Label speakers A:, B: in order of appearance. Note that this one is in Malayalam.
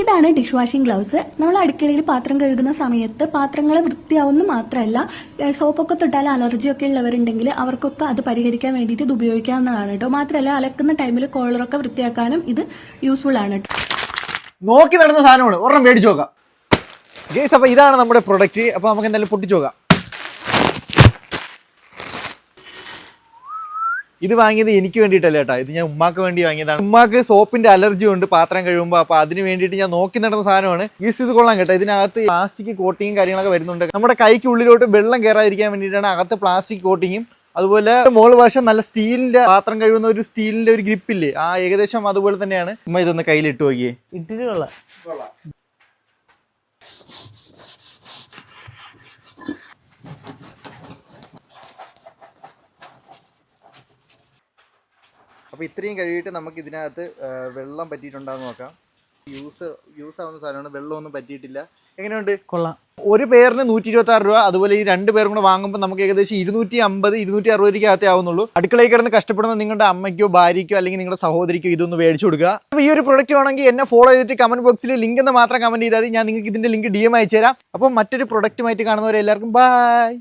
A: ഇതാണ് ഡിഷ് വാഷിംഗ് ഗ്ലൗസ് നമ്മൾ അടുക്കളയിൽ പാത്രം കഴുകുന്ന സമയത്ത് പാത്രങ്ങൾ വൃത്തിയാവുന്ന മാത്രമല്ല സോപ്പൊക്കെ തൊട്ടാൽ അലർജി ഒക്കെ ഉള്ളവരുണ്ടെങ്കിൽ അവർക്കൊക്കെ അത് പരിഹരിക്കാൻ വേണ്ടിയിട്ട് ഇത് ഉപയോഗിക്കാവുന്നതാണ് കേട്ടോ. മാത്രമല്ല അലക്കുന്ന ടൈമിൽ കോളറൊക്കെ വൃത്തിയാക്കാനും ഇത് യൂസ്ഫുൾ ആണ് കേട്ടോ.
B: നോക്കി നടന്ന സാധനമാണ്. ഒരെണ്ണം മേടിച്ചു നോക്കാം. ഗേസ് അപ്പൊ ഇതാണ് നമ്മുടെ പ്രൊഡക്റ്റ് അപ്പൊ നമുക്ക് എന്തായാലും പൊട്ടിച്ചു നോക്കാം. ഇത് വാങ്ങിയത് എനിക്ക് വേണ്ടിയിട്ടല്ല കേട്ടോ ഇത് ഞാൻ ഉമ്മാക്ക് വേണ്ടി വാങ്ങിയതാണ്. ഉമ്മാക്ക് സോപ്പിന്റെ അലർജി ഉണ്ട് പാത്രം കഴിയുമ്പോൾ അപ്പൊ അതിന് വേണ്ടിയിട്ട് ഞാൻ നോക്കി നടന്ന സാധനമാണ്. ഗീസ് ഇത് കൊള്ളാം കേട്ടോ. ഇതിനകത്ത് പ്ലാസ്റ്റിക് കോട്ടിങ്ങും കാര്യങ്ങളൊക്കെ വരുന്നുണ്ട്. നമ്മുടെ കൈക്ക് ഉള്ളിലോട്ട് വെള്ളം കയറാതിരിക്കാൻ വേണ്ടിയിട്ടാണ് അകത്ത് പ്ലാസ്റ്റിക് കോട്ടിങ്ങും അതുപോലെ മോൾ വശം നല്ല സ്റ്റീലിന്റെ പാത്രം കഴിയുന്ന ഒരു സ്റ്റീലിന്റെ ഒരു ഗ്രിപ്പില്ലേ ആ ഏകദേശം അതുപോലെ തന്നെയാണ്. ഉമ്മ ഇതൊന്ന് കയ്യിലിട്ട് നോക്കിയേ.
C: ഇട്ടിട്ട് കൊള്ളാം.
B: അപ്പോൾ ഇത്രയും കഴിയിട്ട് നമുക്ക് ഇതിനകത്ത് വെള്ളം പറ്റിയിട്ടുണ്ടാകുന്ന നോക്കാം. യൂസ് യൂസ് ആവുന്ന സാധനമാണ്. വെള്ളമൊന്നും പറ്റിയിട്ടില്ല. എങ്ങനെയുണ്ട്?
C: കൊള്ളാം.
B: ഒരു പേരിന് നൂറ്റി ഇരുപത്തി ആറ് രൂപ അതുപോലെ ഈ രണ്ട് പേരും കൂടെ വാങ്ങുമ്പോൾ നമുക്ക് ഏകദേശം ഇരുന്നൂറ്റി അമ്പത് ഇരുന്നൂറ്റി അറുപത് രൂപയ്ക്കകത്തേ ആവുന്നുള്ളൂ. അടുക്കളയിൽ കിടന്ന് കഷ്ടപ്പെടുന്ന നിങ്ങളുടെ അമ്മയ്ക്കോ ഭാര്യയ്ക്കോ അല്ലെങ്കിൽ നിങ്ങളുടെ സഹോദരിക്കോ ഇതൊന്ന് മേടിച്ചു കൊടുക്കുക. അപ്പോൾ ഈ ഒരു പ്രൊഡക്റ്റ് വേണമെങ്കിൽ എന്നെ ഫോളോ ചെയ്തിട്ട് കമന്റ് ബോക്സിൽ ലിങ്ക് എന്ന് മാത്രം കമന്റ് ചെയ്താൽ ഞാൻ നിങ്ങൾക്ക് ഇതിന്റെ ലിങ്ക് ഡി എം അയച്ചു തരാം. അപ്പോൾ മറ്റൊരു പ്രൊഡക്റ്റുമായിട്ട് കാണുന്നവരെ എല്ലാവർക്കും ബൈ